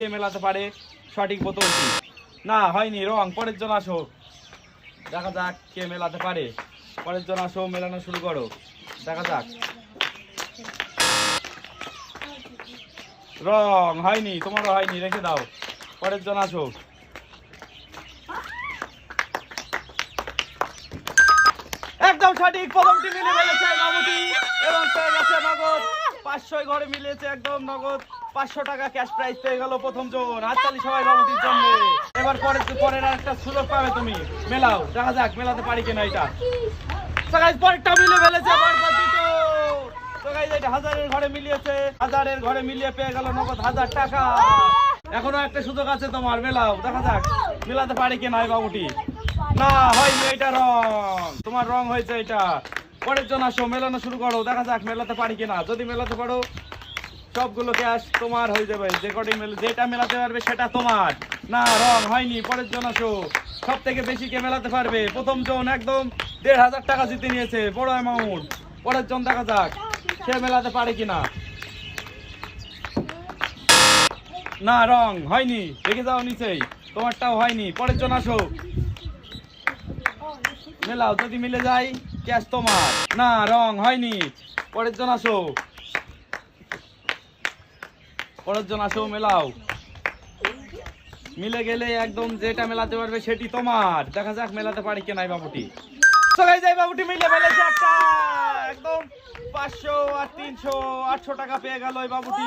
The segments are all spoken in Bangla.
মেলাতে পারে? সঠিক বোতলটি না, হয়নি, রং, পরের জন আসো। দেখা যাক কে মেলাতে পারে। পরের জন আসো, মেলানো শুরু করো। দেখা যাক। রং, হয়নি, তোমারও হয়নি, রেখে দাও। পরের জন আসো। একদম সঠিক, প্রথমটি মিলে ফেলেছে বাবুটি এবং পেয়ে গেছে নগদ। পাঁচশো ঘরে মিলেছে একদম নগদ। পাঁচশো টাকা ক্যাশ প্রাইস পেয়ে গেল প্রথম জন হাততালি সবাই বাবুটির জন্য। এবার পরের পরের একটা সুযোগ পাবে তুমি। মেলাও, দেখা যাক, মেলাতে পারি কিনা এটা। পরেরটা মিলে ফেলেছে হাজারের ঘরে মিলিয়েছে, হাজারের ঘরে মিলিয়ে পেয়ে গেল নগদ হাজার টাকা। এখনও একটা সুযোগ আছে তোমার, মেলাও, দেখা যাক, মেলাতে পারি কিনা এই বাবুটি। না, হয়নি, এটা রং। তোমার রং হয়েছে এটা। পরের জন আসো, মেলানো শুরু করো, দেখা যাক, মেলাতে পারি কিনা। যদি মেলাতে পারো সবগুলো ক্যাশ তোমার হয়ে যাবে। যে কটি যেটা মেলাতে পারবে সেটা তোমার। না, রং হয়নি, পরের জন আসো। সব থেকে বেশি কে মেলাতে পারবে? প্রথম জন একদম দেড় হাজার টাকা জিতে নিয়েছে, বড় অ্যামাউন্ট পরের জন দেখা যাক, সে মেলাতে পারে কিনা। না, রং হয়নি, রেখে যাও নিচেই। তোমারটাও হয়নি, পরের জন আসো। মেলাও যদি মিলে যায় ক্যাশ তোমার। না, রং হয়নি, পরের জন আসো। পরের জন আসো, মেলাও। মিলে গেলে একদম যেটা মেলাতে পারবে সেটি তোমার। দেখা যাক মেলাতে পারি কিনা এই বাবুটি। সবাই যাই বাবুটি মিলে ফেলেছে একটা। একদম পাঁচশো আর তিনশো, আটশো টাকা পেয়ে গেল এই বাবুটি।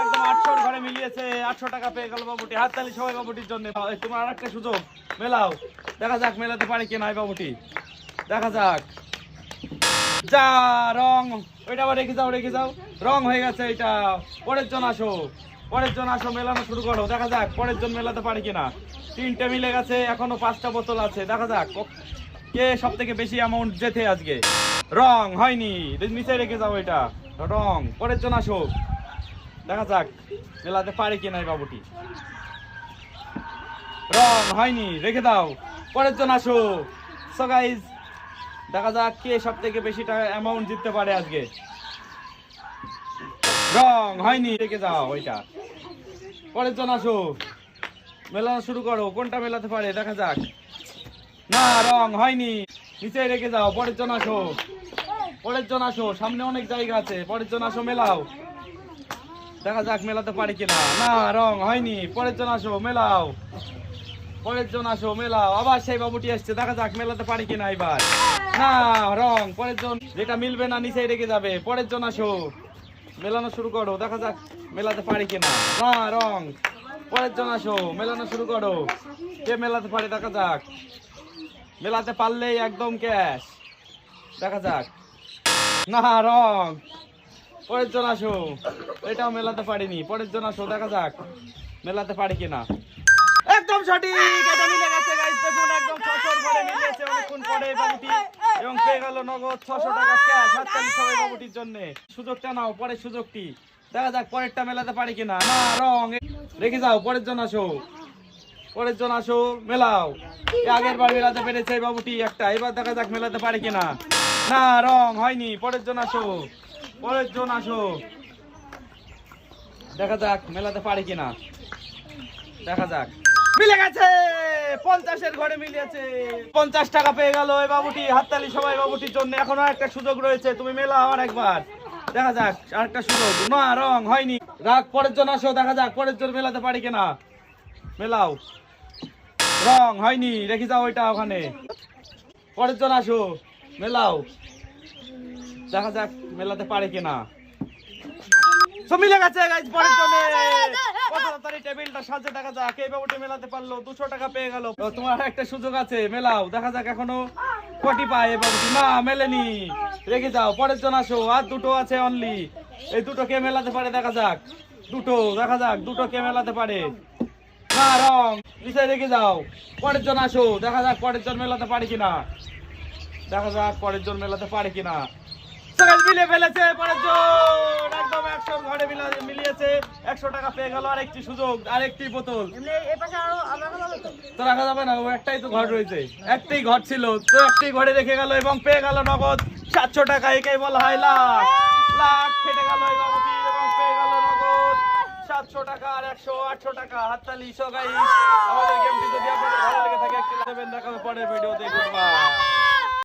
একদম আটশোর ঘরে মিলিয়েছে, আটশো টাকা পেয়ে গেল বাবুটি। হাততালি সবাই বাবুটির জন্য। তোমার আর একটা সুযোগ, মেলাও। দেখা যাক মেলাতে পারি কিনা এই বাবুটি। দেখা যাক। যা, রং। ওইটা আবার রেখে যাও রেখে যাও। রং হয়ে গেছে এটা পরের জন আসো। পরের জন আসো, মেলানো শুরু করো। দেখা যাক, পরের জন মেলাতে পারি কিনা। তিনটে মিলে গেছে, এখনও পাঁচটা বোতল আছে। দেখা যাক, কে সব থেকে বেশি অ্যামাউন্ট জেতে আজকে। রং, হয়নি। নিচে রেখে যাও এটা। রং, পরের জন আসো। দেখা যাক, মেলাতে পারি কিনা এই বাবুটি। রং, হয়নি, রেখে দাও। পরের জন আসো। সো গাইজ দেখা যাক কে সব থেকে বেশি টাকা অ্যামাউন্ট জিততে পারে আজকে। রং হয়নি, রেখে যাও ওইটা। পরের জন আসো। মেলানো শুরু করো, কোনটা মেলাতে পারে, দেখা যাক। না রং হয়নি। নিচে রেখে যাও, পরের জন আসো। পরের জন আসো, সামনে অনেক জায়গা আছে। পরের জন আসো, মেলাও। দেখা যাক মেলাতে পারি কিনা। না রং হয়নি। পরের জন আসো, মেলাও। পরের জন আসো মেলা আবার সেই বাবুটি আসছে দেখা যাক মেলাতে পারি কিনা এবার। না, রং পরের জন যেটা মিলবে না নিচে রেখে যাবে। পরের জন আসো। মেলানো শুরু করো, দেখা যাক মেলাতে পারি কিনা। না, রং। পরের জন আসো, মেলানো শুরু করো। কে মেলাতে পারে, দেখা যাক। মেলাতে পারলেই একদম ক্যাশ। দেখা যাক। না, রং। পরের জন আসো। এটাও মেলাতে পারিনি। পরের জন আসো, দেখা যাক মেলাতে পারি কিনা। একদম সঠিক। এটা মিলে গেছে গাইস দেখুন, একদম 600 ঘরে মিলেছে অনেকক্ষণ পরে বাবুটি। এবং পেয়ে গেল নগদ 600 টাকা ক্যাশ হাততালি সবাই বাবুটির জন্য। সুযোগটা নাও, পরের সুযোগটি। দেখা যাক, পরেরটা মেলাতে পারি কিনা। না, রং। রেখে যাও, পরের জন আসো। পরের জন আসো, মেলাও। আগের বার মেলাতে পেরেছে বাবুটি একটা। এবার দেখা যাক, মেলাতে পারে কিনা। না, রং হয়নি। পরের জন আসো। পরের জন আসো। দেখা যাক, মেলাতে পারে কিনা। দেখা যাক। মিলে গেছে। পঞ্চাশের ঘরে মিলিয়েছে। পঞ্চাশ টাকা পেয়ে গেল এই বাবুটি, হাততালি সবাই বাবুটির জন্য। এখনও একটা সুযোগ রয়েছে, তুমি মেলা আর একবার। দেখা যাক, আর একটা সুযোগ। না, রং হয়নি। রাগ পরের জন আসো, দেখা যাক পরের জন মেলাতে পারি কিনা। মেলাও। রং হয়নি, রেখে যাও ওইটা ওখানে। পরের জন আসো, মেলাও। দেখা যাক মেলাতে পারে কিনা। সব মিলে গেছে গাইজ পরের জন্য। কত তাড়াতাড়ি টেবিলটা সাজে দেখা যাক এই বাবুটি মেলাতে পারল দুশো টাকা পেয়ে গেল। তো তোমার একটা সুযোগ আছে মেলাও দেখা যাক এখনও কটি পায় এই বাবুটি না মেলেনি। রেখে যাও পরের জন আসো আর দুটো আছে অনলি এই দুটো কে মেলাতে পারে দেখা যাক। দুটো দেখা যাক দুটো কে মেলাতে পারে। না রং নিচে রেখে যাও পরের জন আসো দেখা যাক পরের জন মেলাতে পারে কিনা। দেখা যাক পরের জন মেলাতে পারে কিনা। মিলে ফেলেছে পরের জন। একদম একশো ঘরে মিলা- মিলিয়েছে। একশো টাকা পেয়ে গেল আরেকটি সুযোগ আরেকটি বোতল। তো রাখা যাবে না ও একটাই তো ঘর রয়েছে। একটাই ঘর ছিল তো একটাই ঘরে রেখে গেল এবং পেয়ে গেল নগদ সাতশো টাকা একেই বলা হয় লাখ। লাখ খেটে গেল এবং পেয়ে গেল নগদ সাতশো টাকা আর একশো আটশো টাকা। হাততালি সো গাইস আমাদের গেমটি যদি আপনাদের ভালো লেগে থাকে একটি দেবেন দেখাবে পরের ভিডিওতে। Good bye